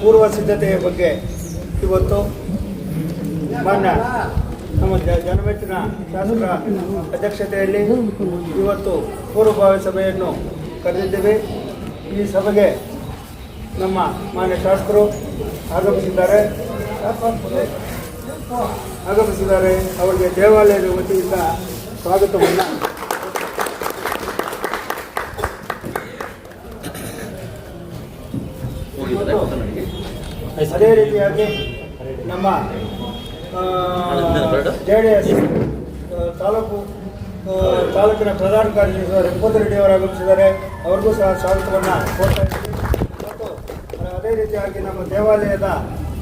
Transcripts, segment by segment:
ಪೂರ್ವ ಸಿದ್ಧತೆಯ ಬಗ್ಗೆ ಇವತ್ತು ಮಾನ್ಯ ನಮ್ಮ ಜನಮೆಚ್ಚಿನ ಶಾಸಕರ ಅಧ್ಯಕ್ಷತೆಯಲ್ಲಿ ಇವತ್ತು ಪೂರ್ವಭಾವಿ ಸಭೆಯನ್ನು ಕರೆದಿದ್ದೇವೆ. ಈ ಸಭೆಗೆ ನಮ್ಮ ಮಾನ್ಯ ಶಾಸಕರು ಆಗಮಿಸಿದ್ದಾರೆ. ಆಗಮಿಸಿದ್ದಾರೆ. ಅವರಿಗೆ ದೇವಾಲಯದ ವತಿಯಿಂದ ಸ್ವಾಗತವನ್ನು ಅದೇ ರೀತಿಯಾಗಿ ನಮ್ಮ ಜೆ ಡಿ ಎಸ್ ತಾಲೂಕು ತಾಲೂಕಿನ ಪ್ರಧಾನ ಕಾರ್ಯದರ್ಶಿ ರೆಪ್ಪೋತ್ ರೆಡ್ಡಿ ಅವರು ಆಗಮಿಸಿದ್ದಾರೆ. ಅವ್ರಿಗೂ ಸಹ ಸ್ವಾಗತವನ್ನು ಇದ್ದೀವಿ. ಮತ್ತು ಅದೇ ರೀತಿಯಾಗಿ ನಮ್ಮ ದೇವಾಲಯದ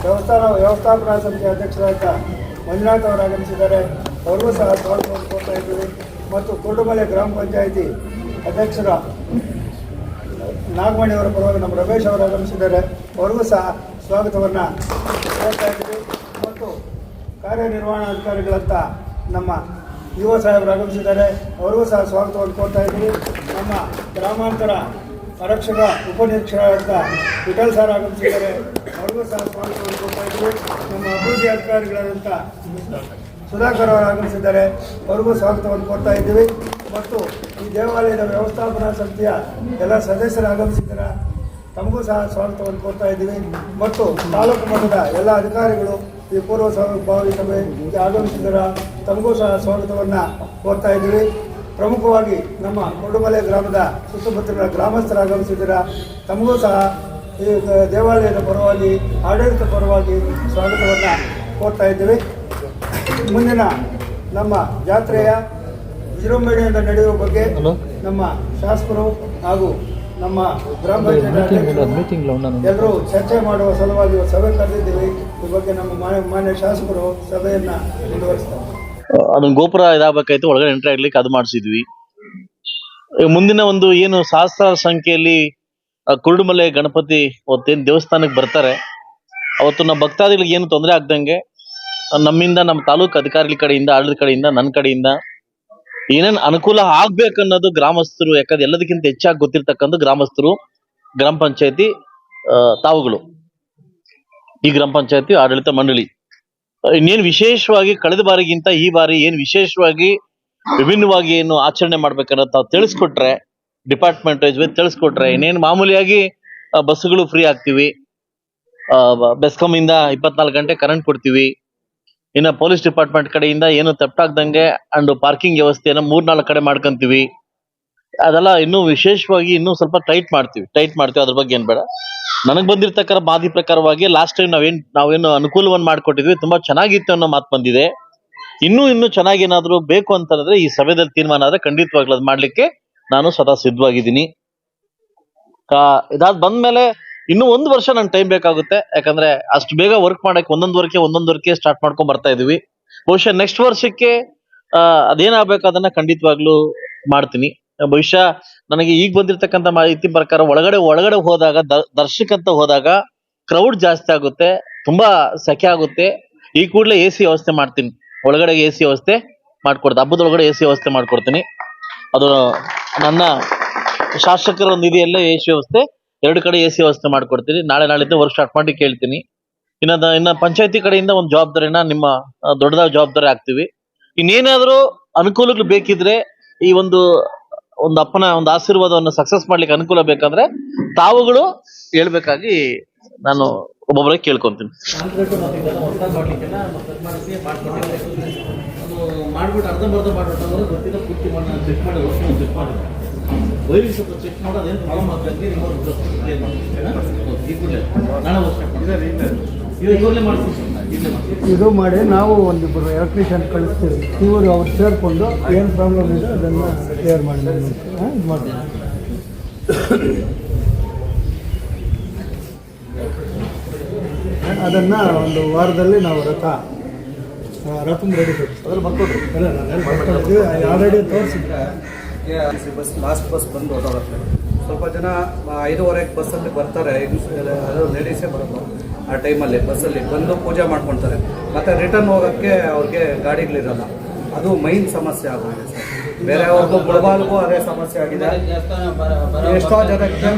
ದೇವಸ್ಥಾನ, ವ್ಯವಸ್ಥಾಪನಾ ಸಮಿತಿ ಅಧ್ಯಕ್ಷರಾದ ಮಂಜುನಾಥ್ ಅವರು ಆಗಮಿಸಿದ್ದಾರೆ. ಅವ್ರಿಗೂ ಸಹ ಸ್ವಾಗತವನ್ನು ಇದ್ದೀವಿ. ಮತ್ತು ಕುರುಡುಮಲೆ ಗ್ರಾಮ ಪಂಚಾಯಿತಿ ಅಧ್ಯಕ್ಷರ ನಾಗಮಣಿ ಅವರ ಪರವಾಗಿ ನಮ್ಮ ರಮೇಶ್ ಅವರು ಆಗಮಿಸಿದ್ದಾರೆ. ಅವ್ರಿಗೂ ಸಹ ಸ್ವಾಗತವನ್ನು ಹೇಳ್ತಾ ಇದ್ದೀವಿ. ಮತ್ತು ಕಾರ್ಯನಿರ್ವಹಣಾಧಿಕಾರಿಗಳಂತ ನಮ್ಮ ಯುವ ಸಾಹೇಬರು ಆಗಮಿಸಿದ್ದಾರೆ. ಅವರಿಗೂ ಸಹ ಸ್ವಾಗತವನ್ನು ಕೋರ್ತಾ ಇದ್ದೀವಿ. ನಮ್ಮ ಗ್ರಾಮಾಂತರ ಆರಕ್ಷಕ ಉಪನಿರೀಕ್ಷಕರಾದಂಥ ವಿಠಲ್ ಸರ್ ಆಗಮಿಸಿದ್ದಾರೆ. ಅವ್ರಿಗೂ ಸಹ ಸ್ವಾಗತವನ್ನು ಕೋರ್ತಾ ಇದ್ದೀವಿ. ನಮ್ಮ ಅಭಿವೃದ್ಧಿ ಅಧಿಕಾರಿಗಳಾದಂಥ ಸುಧಾಕರ್ ಅವರು ಆಗಮಿಸಿದ್ದಾರೆ. ಅವ್ರಿಗೂ ಸ್ವಾಗತವನ್ನು ಕೋರ್ತಾ ಇದ್ದೀವಿ. ಮತ್ತು ಈ ದೇವಾಲಯದ ವ್ಯವಸ್ಥಾಪನಾ ಸಮಿತಿಯ ಎಲ್ಲ ಸದಸ್ಯರು ಆಗಮಿಸಿದ್ದಾರೆ. ತಮಗೂ ಸಹ ಸ್ವಾಗತವನ್ನು ಕೋರ್ತಾ ಇದ್ದೀವಿ ಮತ್ತು ತಾಲೂಕು ಮಟ್ಟದ ಎಲ್ಲ ಅಧಿಕಾರಿಗಳು ಈ ಪೂರ್ವ ಭಾವಿ ಸಭೆ ಆಗಮಿಸಿದರ ತಮಗೂ ಸಹ ಸ್ವಾಗತವನ್ನು ಕೋರ್ತಾ ಇದ್ದೀವಿ. ಪ್ರಮುಖವಾಗಿ ನಮ್ಮ ಕೊಡುಮಲೆ ಗ್ರಾಮದ ಸುತ್ತಮುತ್ತಲಿನ ಗ್ರಾಮಸ್ಥರು ಆಗಮಿಸಿದ್ದೀರ ತಮಗೂ ಸಹ ಈ ದೇವಾಲಯದ ಪರವಾಗಿ ಆಡಳಿತ ಪರವಾಗಿ ಸ್ವಾಗತವನ್ನು ಕೋರ್ತಾ ಇದ್ದೀವಿ. ಮುಂದಿನ ನಮ್ಮ ಜಾತ್ರೆಯ ವಿಜೃಂಭಣೆಯಿಂದ ನಡೆಯುವ ಬಗ್ಗೆ ನಮ್ಮ ಶಾಸಕರು ಹಾಗೂ ನಮ್ಮ ಗ್ರಾಮ ಪಂಚಾಯತ್ ಎಲ್ಲರೂ ಚರ್ಚೆ ಮಾಡುವ ಸಲುವಾಗಿ ಸಭೆ ಕರೆದಿದ್ದೀವಿ. ಈ ಬಗ್ಗೆ ನಮ್ಮ ಮಾನ್ಯ ಶಾಸಕರು ಸಭೆಯನ್ನ ಮುಂದುವರಿಸ್ತಾರೆ. ಅದನ್ನ ಗೋಪುರ ಇದಾಗಬೇಕಾಯ್ತು ಒಳಗಡೆ ಎಂಟ್ರಿ ಆಗ್ಲಿಕ್ಕೆ ಅದು ಮಾಡಿಸಿದ್ವಿ. ಮುಂದಿನ ಒಂದು ಏನು ಸಹಸ್ರ ಸಂಖ್ಯೆಯಲ್ಲಿ ಆ, ಕುರುಡುಮಲೆ ಗಣಪತಿ ಅವತ್ತೇನು ದೇವಸ್ಥಾನಕ್ಕೆ ಬರ್ತಾರೆ. ಅವತ್ತು ನಮ್ಮ ಭಕ್ತಾದಿಗಳಿಗೆ ಏನು ತೊಂದರೆ ಆಗ್ದಂಗೆ ನಮ್ಮಿಂದ ನಮ್ಮ ತಾಲೂಕು ಅಧಿಕಾರಿಗಳ ಕಡೆಯಿಂದ ಆಡಳಿತ ಕಡೆಯಿಂದ ನನ್ನ ಕಡೆಯಿಂದ ಏನೇನ್ ಅನುಕೂಲ ಆಗ್ಬೇಕನ್ನೋದು ಗ್ರಾಮಸ್ಥರು ಯಾಕಂದ್ರೆ ಎಲ್ಲದಕ್ಕಿಂತ ಹೆಚ್ಚಾಗಿ ಗೊತ್ತಿರ್ತಕ್ಕಂಥ ಗ್ರಾಮಸ್ಥರು ಗ್ರಾಮ ಪಂಚಾಯತಿ ತಾವುಗಳು. ಈ ಗ್ರಾಮ ಪಂಚಾಯತಿ ಆಡಳಿತ ಮಂಡಳಿ. ಇನ್ನೇನ್ ವಿಶೇಷವಾಗಿ ಕಳೆದ ಬಾರಿಗಿಂತ ಈ ಬಾರಿ ಏನ್ ವಿಶೇಷವಾಗಿ ವಿಭಿನ್ನವಾಗಿ ಏನು ಆಚರಣೆ ಮಾಡ್ಬೇಕನ್ನೋ ತಾವು ತಿಳಿಸ್ಕೊಟ್ರೆ ಡಿಪಾರ್ಟ್ಮೆಂಟ್ ವೈಸ್ ತಿಳಿಸ್ಕೊಟ್ರೆ ಇನ್ನೇನು ಮಾಮೂಲಿಯಾಗಿ ಬಸ್ಗಳು ಫ್ರೀ ಆಗ್ತಿವಿ. ಆ, ಬ- ಬೆಸ್ಕಾಂ ಇಂದ ಇಪ್ಪತ್ನಾಲ್ಕು ಗಂಟೆ ಕರೆಂಟ್ ಕೊಡ್ತೀವಿ. ಇನ್ನು ಪೊಲೀಸ್ ಡಿಪಾರ್ಟ್ಮೆಂಟ್ ಕಡೆಯಿಂದ ಏನು ತಪ್ಪಾಗ್ದಂಗೆ ಅಂಡ್ ಪಾರ್ಕಿಂಗ್ ವ್ಯವಸ್ಥೆನ ಮೂರ್ನಾಲ್ಕು ಕಡೆ ಮಾಡ್ಕೊಂತೀವಿ. ಅದೆಲ್ಲ ಇನ್ನೂ ವಿಶೇಷವಾಗಿ ಇನ್ನೂ ಸ್ವಲ್ಪ ಟೈಟ್ ಮಾಡ್ತೀವಿ. ಟೈಟ್ ಮಾಡ್ತೀವಿ. ಅದ್ರ ಬಗ್ಗೆ ಏನ್ ಬೇಡ. ನನಗೆ ಬಂದಿರ್ತಕ್ಕಂಥ ಮಾದಿ ಪ್ರಕಾರವಾಗಿ ಲಾಸ್ಟ್ ಟೈಮ್ ನಾವೇನ್, ನಾವೇನು ಅನುಕೂಲವನ್ನು ಮಾಡ್ಕೊಟ್ಟಿದ್ವಿ. ತುಂಬಾ ಚೆನ್ನಾಗಿತ್ತು ಅನ್ನೋ ಮಾತು ಬಂದಿದೆ. ಇನ್ನೂ ಇನ್ನೂ ಚೆನ್ನಾಗಿ ಏನಾದ್ರು ಬೇಕು ಅಂತಂದ್ರೆ ಈ ಸಭೆದಲ್ಲಿ ತೀರ್ಮಾನ ಆದ್ರೆ ಖಂಡಿತವಾಗ್ಲೂ ಅದ್ ಮಾಡ್ಲಿಕ್ಕೆ ನಾನು ಸದಾ ಸಿದ್ಧವಾಗಿದ್ದೀನಿ. ಇದಾದ್ ಬಂದ್ಮೇಲೆ ಇನ್ನೂ ಒಂದು ವರ್ಷ ನನ್ ಟೈಮ್ ಬೇಕಾಗುತ್ತೆ. ಯಾಕಂದ್ರೆ ಅಷ್ಟು ಬೇಗ ವರ್ಕ್ ಮಾಡಕ್ಕೆ ಒಂದೊಂದು ವರ್ಕೆ ಸ್ಟಾರ್ಟ್ ಮಾಡ್ಕೊಂಡ್ ಬರ್ತಾ ಇದೀವಿ. ಬಹುಶಃ ನೆಕ್ಸ್ಟ್ ವರ್ಷಕ್ಕೆ ಅದೇನಾಗ್ಬೇಕು ಅದನ್ನ ಖಂಡಿತವಾಗ್ಲೂ ಮಾಡ್ತೀನಿ. ಬಹುಶಃ ನನಗೆ ಈಗ ಬಂದಿರತಕ್ಕಂಥ ಮಾಹಿತಿ ಪ್ರಕಾರ ಒಳಗಡೆ ಒಳಗಡೆ ಹೋದಾಗ ದರ್ಶಕ ಅಂತ ಹೋದಾಗ ಕ್ರೌಡ್ ಜಾಸ್ತಿ ಆಗುತ್ತೆ, ತುಂಬಾ ಸೆಕೆ ಆಗುತ್ತೆ. ಈ ಕೂಡಲೇ ಎ ಸಿ ವ್ಯವಸ್ಥೆ ಮಾಡ್ತೀನಿ. ಒಳಗಡೆ ಎ ಸಿ ವ್ಯವಸ್ಥೆ ಮಾಡ್ಕೊಡ್ತೀನಿ ಹಬ್ಬದೊಳಗಡೆ ಎ ಸಿ ವ್ಯವಸ್ಥೆ ಮಾಡ್ಕೊಡ್ತೀನಿ. ಅದು ನನ್ನ ಶಾಸಕರ ನಿಧಿಯಲ್ಲೇ ಎ ಸಿ ವ್ಯವಸ್ಥೆ ಎರಡು ಕಡೆ ಎ ಸಿ ವ್ಯವಸ್ಥೆ ಮಾಡ್ಕೊಡ್ತೀನಿ ನಾಳೆ ನಾಳಿದ್ದು ವರ್ಕ್ ಸ್ಟಾರ್ಟ್ ಮಾಡಿ ಕೇಳ್ತೀನಿ. ಇನ್ನ ದ- ಇನ್ನ ಪಂಚಾಯತಿ ಕಡೆಯಿಂದ ಒಂದು ಜವಾಬ್ದಾರಿನ ನಿಮ್ಮ ದೊಡ್ಡದಾದ ಜವಾಬ್ದಾರಿ ಆಗ್ತೀವಿ ಇನ್ನೇನಾದ್ರೂ ಅನುಕೂಲಗಳು ಬೇಕಿದ್ರೆ ಈ ಒಂದು ಒಂದು ಅಪ್ಪನ, ಒಂದು ಆಶೀರ್ವಾದವನ್ನು ಸಕ್ಸಸ್ ಮಾಡ್ಲಿಕ್ಕೆ ಅನುಕೂಲ ಬೇಕಂದ್ರೆ ತಾವುಗಳು ಹೇಳ್ಬೇಕಾಗಿ ನಾನು ಒಬ್ಬೊಬ್ಬರಿಗೆ ಕೇಳ್ಕೊಂತೀನಿ. ಸ್ವಲ್ಪ ಚೆಕ್ ಮಾಡೋದು ಏನು ಪ್ರಾಬ್ಲಮ್ ಆಗ್ತದೆ ಇದು ಮಾಡಿ ನಾವು ಒಂದಿಬ್ಬರು ಎಲೆಕ್ಟ್ರಿಷಿಯನ್ ಕಳಿಸ್ತೀವಿ. ಇವರು ಅವ್ರು ಸೇರಿಕೊಂಡು ಏನು ಪ್ರಾಬ್ಲಮ್ ಇದೆ ಅದನ್ನು ಕ್ಲಿಯರ್ ಮಾಡಿ ಇದು ಮಾಡ್ತೀವಿ. ಅದನ್ನು ಒಂದು ವಾರದಲ್ಲಿ ನಾವು ರಥ ರಥನ ರೆಡಿ ಅದ್ರಲ್ಲಿ ಬರ್ಕೊಡ್ರಿ. Already ಬರ್ಕೊಂಡಿದ್ದೀವಿ already R C bus last bus ಬಂದು ಓಡಾಡುತ್ತೆ ಸ್ವಲ್ಪ ಜನ ಐದುವರೆಗೆ ಬಸ್ಸಲ್ಲಿ ಬರ್ತಾರೆ. ಅದು ಲೇಡೀಸೇ ಬರೋದು. ಆ ಟೈಮಲ್ಲಿ ಬಸ್ಸಲ್ಲಿ ಬಂದು ಪೂಜೆ ಮಾಡ್ಕೊಳ್ತಾರೆ ಮತ್ತು ರಿಟರ್ನ್ ಹೋಗೋಕ್ಕೆ ಅವ್ರಿಗೆ ಗಾಡಿಗಳಿರಲ್ಲ. ಅದು ಮೈನ್ ಸಮಸ್ಯೆ ಆಗೋಗಿದೆ ಸರ್. ಬೇರೆ ಅವ್ರಿಗೂ ಮುಳಬಾಲ್ಗೂ ಅದೇ ಸಮಸ್ಯೆ ಆಗಿದೆ. ಎಷ್ಟೋ ಜನಕ್ಕೆ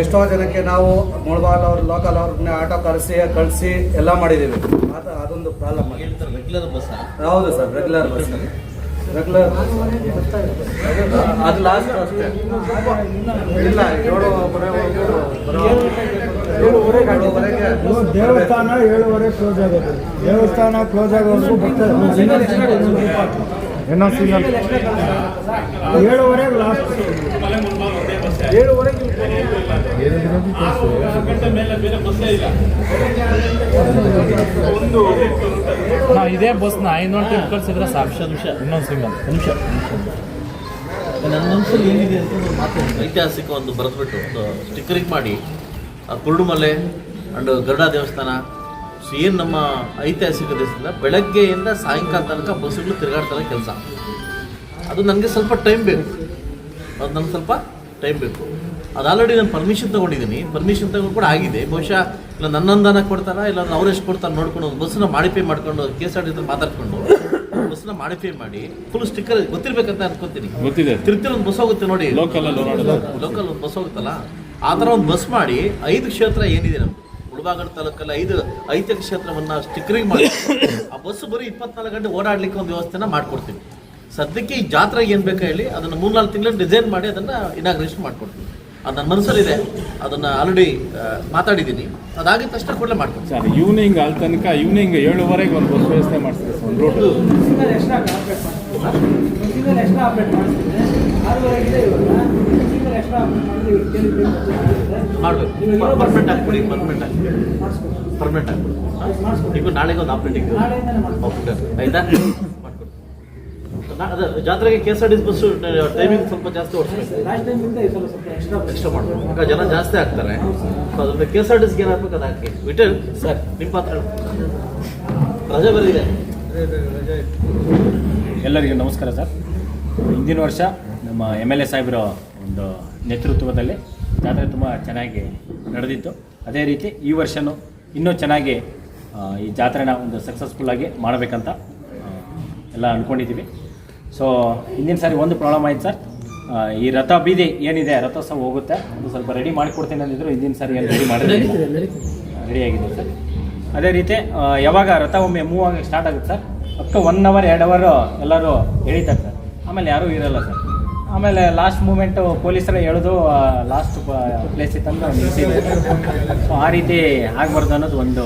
ಎಷ್ಟೋ ಜನಕ್ಕೆ ನಾವು ಮುಳಬಾಲ್ ಅವ್ರ ಲೋಕಲ್ ಅವ್ರನ್ನ ಆಟೋ ಕರೆಸಿ ಕಳಿಸಿ ಎಲ್ಲ ಮಾಡಿದ್ದೀವಿ ಅದು ಅದೊಂದು ಪ್ರಾಬ್ಲಮ್ ಹೇಳ್ತಾರೆ ರೆಗ್ಯುಲರ್ ಬಸ್ ಹೌದು ಸರ್ ರೆಗ್ಯುಲರ್ ಬಸ್ ರೆಗ್ಯುಲರ್ ಅದು ಲಾಸ್ಟ್ ಅಷ್ಟೇ. ಇಲ್ಲ ಏಳು ದೇವಸ್ಥಾನ ಏಳುವರೆ ಕ್ಲೋಸ್ ಆಗುತ್ತೆ ದೇವಸ್ಥಾನ ಕ್ಲೋಸ್ ಆಗೋದು ಬರ್ತಾರೆ ಏನೋ ಸಿಗಲ್ಲ ಏಳುವರೆಗೆ ಲಾಸ್ಟ್ ಏಳುವರೆಗೆ ನಾವು ಇದೇ ಬಸ್ನ ಐನೂರು ಟ್ರಿಪ್ ಕಳ್ಸಿದ್ರೆ ಸಾಕ್ಷ ನಿಮಿಷ ಇನ್ನೊಂದು ಸಿಂಗಲ್ ನಿಮಿಷ. ನನ್ನ ಮನಸ್ಸಲ್ಲಿ ಏನಿದೆ ಅಂತ ಐತಿಹಾಸಿಕ ಒಂದು ಬರೆದ್ಬಿಟ್ಟು ಒಂದು ಸ್ಟಿಕ್ಕರಿಂಗ್ ಮಾಡಿ. ಕುರುಡುಮಲೆ ಅಂಡ್ ಗರುಡ ದೇವಸ್ಥಾನ. ಸೊ ಏನು ನಮ್ಮ ಐತಿಹಾಸಿಕ ದೇವಸ್ಥಾನ ಬೆಳಗ್ಗೆಯಿಂದ ಸಾಯಂಕಾಲ ತನಕ ಬಸ್ಸುಗಳು ತಿರುಗಾಡ್ತಾರೆ ಕೆಲಸ. ಅದು ನನಗೆ ಸ್ವಲ್ಪ ಟೈಮ್ ಬೇಕು. ಅದು ನನಗೆ ಸ್ವಲ್ಪ ಟೈಮ್ ಬೇಕು. ಅದು ಆಲ್ರೆಡಿ ನಾನು ಪರ್ಮಿಷನ್ ತೊಗೊಂಡಿದ್ದೀನಿ. ಪರ್ಮಿಷನ್ ತಗೊಂಡು ಕೂಡ ಆಗಿದೆ. ಬಹುಶಃ ಇಲ್ಲ ನನ್ನೊಂದನ ಕೊಡ್ತಾರ ಇಲ್ಲ ಅವ್ರು ಎಷ್ಟು ಕೊಡ್ತಾರೆ ನೋಡ್ಕೊಂಡು ಒಂದು ಬಸ್ಸನ್ನ ಮಾಡಿಫೈ ಮಾಡ್ಕೊಂಡು ಕೆ ಎಸ್ ಆರ್ ಟಿ ಮಾತಾಡ್ಕೊಂಡು ಬಸ್ಸನ್ನ ಮಾಡಿಫೈ ಮಾಡಿ ಫುಲ್ ಸ್ಟಿಕ್ಕರ್ ಗೊತ್ತಿರ್ಬೇಕಂತ ಅನ್ಕೊಂತೀನಿ. ಗೊತ್ತಿದೆ. ತಿರ್ತಿರ ಒಂದು ಬಸ್ ಹೋಗುತ್ತೆ ನೋಡಿ. ಲೋಕಲ್ ಒಂದು ಬಸ್ ಹೋಗುತ್ತಲ್ಲ? ಆ ಥರ ಒಂದು ಬಸ್ ಮಾಡಿ ಐದು ಕ್ಷೇತ್ರ ಏನಿದೆ ನಮ್ದು? ಮುಳಬಾಗಡ ತಾಲೂಕಲ್ಲಿ ಐದು ಐತಿಹಾಸಿಕ ಕ್ಷೇತ್ರವನ್ನ ಸ್ಟಿಕ್ಕರಿಂಗ್ ಮಾಡಿ. ಆ ಬಸ್ ಬರೀ ಇಪ್ಪತ್ನಾಲ್ಕು ಗಂಟೆ ಓಡಾಡ್ಲಿಕ್ಕೆ ಒಂದು ವ್ಯವಸ್ಥೆನ ಮಾಡ್ಕೊಡ್ತೀವಿ. ಸದ್ಯಕ್ಕೆ ಈ ಜಾತ್ರೆಗೆ ಏನು ಬೇಕಾ ಹೇಳಿ ಅದನ್ನು ಮೂರ್ನಾಲ್ಕು ತಿಂಗಳು ಡಿಸೈನ್ ಮಾಡಿ ಅದನ್ನು ಇನಾಗ್ರೇಷನ್ ಮಾಡ್ಕೊಡ್ತೀವಿ. ಅದು ನನ್ನ ಮನಸ್ಸಲ್ಲಿದೆ ಅದನ್ನು ಆಲ್ರೆಡಿ ಮಾತಾಡಿದ್ದೀನಿ. ಅದಾಗಿದ ತಕ್ಷಣ ಕೂಡಲೇ ಮಾಡ್ಕೊಡ್ತೀನಿ ಸರ್ ಈವ್ನಿಂಗ್ ಅಲ್ಲಿ ತನಕ ಈವ್ನಿಂಗ್ ಏಳುವರೆಗೆ ಒಂದು ಬಸ್ ವ್ಯವಸ್ಥೆ ಮಾಡ್ತೀವಿ ಸರ್ ಒಂದು ರೋಡು ಎಕ್ಸ್ಟ್ರಾ ಅಪ್ಡೇಟ್ ಮಾಡಿಸ್ತೀನಿ ಮಾಡಬೇಕು. ಪರ್ಮನೆಂಟ್ ಹಾಕ್ಬಿಡಿ ಪರ್ಮನೆಂಟ್ ಹಾಕ್ಬಿಡಿ. ಪರ್ಮನೆಂಟ್ ಹಾಕ್ಬಿಡಿ. ಈಗ ನಾಳೆಗೆ ಒಂದು ಆಪ್ರೇಟಿಂಗ್ ಮಾಡ್ತೀನಿ ಆಯ್ತಾ? ಮಾಡ್ಕೊಡಿ. ನಾ- ಅದೇ ಜಾತ್ರೆಗೆ K S R T C bus timing ಸ್ವಲ್ಪ ಜಾಸ್ತಿ ಓಡಿಸ್ಬೇಕು. ಲಾಸ್ಟ್ ಟೈಮಿಂದ ಈ ಸ್ವಲ್ಪ ಎಕ್ಸ್ಟ್ರಾ ಮಾಡ್ಬೇಕು. ಈಗ ಜನ ಜಾಸ್ತಿ ಆಗ್ತಾರೆ ಸೊ ಅದ್ರಿಂದ ಕೆ ಎಸ್ ಆರ್ ಟಿ ಸಿಗೆ ಏನು ಹಾಕ್ಬೇಕು ಅದು ಹಾಕಿ. ವಿಟಲ್ ಸರ್ ನಿಮ್ಮ ಪಾತ್ರ ರಜೆ ಬರಿದೆ ಎಲ್ಲರಿಗೂ ನಮಸ್ಕಾರ ಸರ್. ಹಿಂದಿನ ವರ್ಷ ನಮ್ಮ ಎಂ ಎಲ್ ಎ ಸಾಹೇಬರ ಒಂದು ನೇತೃತ್ವದಲ್ಲಿ ಜಾತ್ರೆ ತುಂಬ ಚೆನ್ನಾಗಿ ನಡೆದಿತ್ತು. ಅದೇ ರೀತಿ ಈ ವರ್ಷವೂ ಇನ್ನೂ ಚೆನ್ನಾಗಿ ಈ ಜಾತ್ರೆನ ಒಂದು ಸಕ್ಸಸ್ಫುಲ್ಲಾಗಿ ಮಾಡಬೇಕಂತ ಎಲ್ಲ ಅಂದ್ಕೊಂಡಿದ್ದೀವಿ ಸೊ ಹಿಂದಿನ ಸಾರಿ ಒಂದು ಪ್ರಾಬ್ಲಮ್ ಆಯ್ತು ಸರ್. ಈ ರಥ ಬೀದಿ ಏನಿದೆ ರಥೋತ್ಸವ ಹೋಗುತ್ತೆ ಅದು ಸ್ವಲ್ಪ ರೆಡಿ ಮಾಡಿಕೊಡ್ತೀನಿ ಅಂದಿದ್ರು ಹಿಂದಿನ ಸಾರಿ ಏನು ರೆಡಿ ಮಾಡಿದ್ರು ರೆಡಿ ಆಗಿದೆ ಸರ್. ಅದೇ ರೀತಿ ಯಾವಾಗ ರಥ ಒಮ್ಮೆ ಮೂವ್ ಆಗಿ ಸ್ಟಾರ್ಟ್ ಆಗುತ್ತೆ ಸರ್? ಅಕ್ಕ ಒನ್ ಅವರ್ ಎರಡು ಅವರು ಎಲ್ಲರೂ ಎಳಿತಾರೆ ಸರ್. ಆಮೇಲೆ ಯಾರೂ ಇರಲ್ಲ ಸರ್. ಆಮೇಲೆ ಲಾಸ್ಟ್ ಮೂಮೆಂಟ್ ಪೊಲೀಸರ ಎಳೆದು ಲಾಸ್ಟ್ ಪ್ಲೇಸ್ ಇತ್ತಂದ್ರೆ ನಿಲ್ಲಿಸಿದೆ ಸೊ ಆ ರೀತಿ ಆಗಬಾರ್ದು ಅನ್ನೋದು ಒಂದು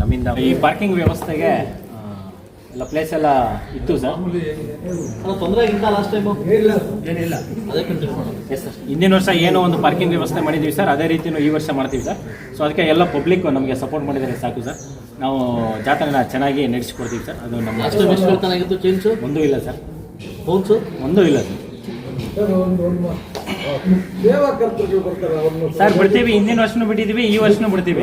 ನಮ್ಮಿಂದ ಈ ಪಾರ್ಕಿಂಗ್ ವ್ಯವಸ್ಥೆಗೆ ಎಲ್ಲ ಪ್ಲೇಸ್ ಎಲ್ಲ ಇತ್ತು ಸರ್ ತೊಂದರೆ ಇಲ್ಲ ಲಾಸ್ಟ್ ಟೈಮ್ ಏನಿಲ್ಲ. ಎಸ್ ಸರ್ ಹಿಂದಿನ ವರ್ಷ ಏನೋ ಒಂದು ಪಾರ್ಕಿಂಗ್ ವ್ಯವಸ್ಥೆ ಮಾಡಿದ್ದೀವಿ ಸರ್ ಅದೇ ರೀತಿಯೂ ಈ ವರ್ಷ ಮಾಡ್ತೀವಿ ಸರ್ ಸೊ ಅದಕ್ಕೆ ಎಲ್ಲ ಪಬ್ಲಿಕ್ ನಮಗೆ ಸಪೋರ್ಟ್ ಮಾಡಿದರೆ ಸಾಕು ಸರ್ ನಾವು ಜಾತ್ರೆನ ಚೆನ್ನಾಗಿ ನಡೆಸಿಕೊಡ್ತೀವಿ ಸರ್ ಅದು ನಮ್ಮ ಒಂದೂ ಇಲ್ಲ ಸರ್ ಒಂದು ಒಂದೂ ಇಲ್ಲ ಸರ್ ಸೇವಾ ಕರ್ತೃಗಳು ಬರ್ತಾರೆ ಅವ್ರನ್ನು ಸರ್ ಬಿಡ್ತೀವಿ ಹಿಂದಿನ ವರ್ಷನೂ ಬಿಟ್ಟಿದ್ದೀವಿ ಈ ವರ್ಷನೂ ಬಿಡ್ತೀವಿ.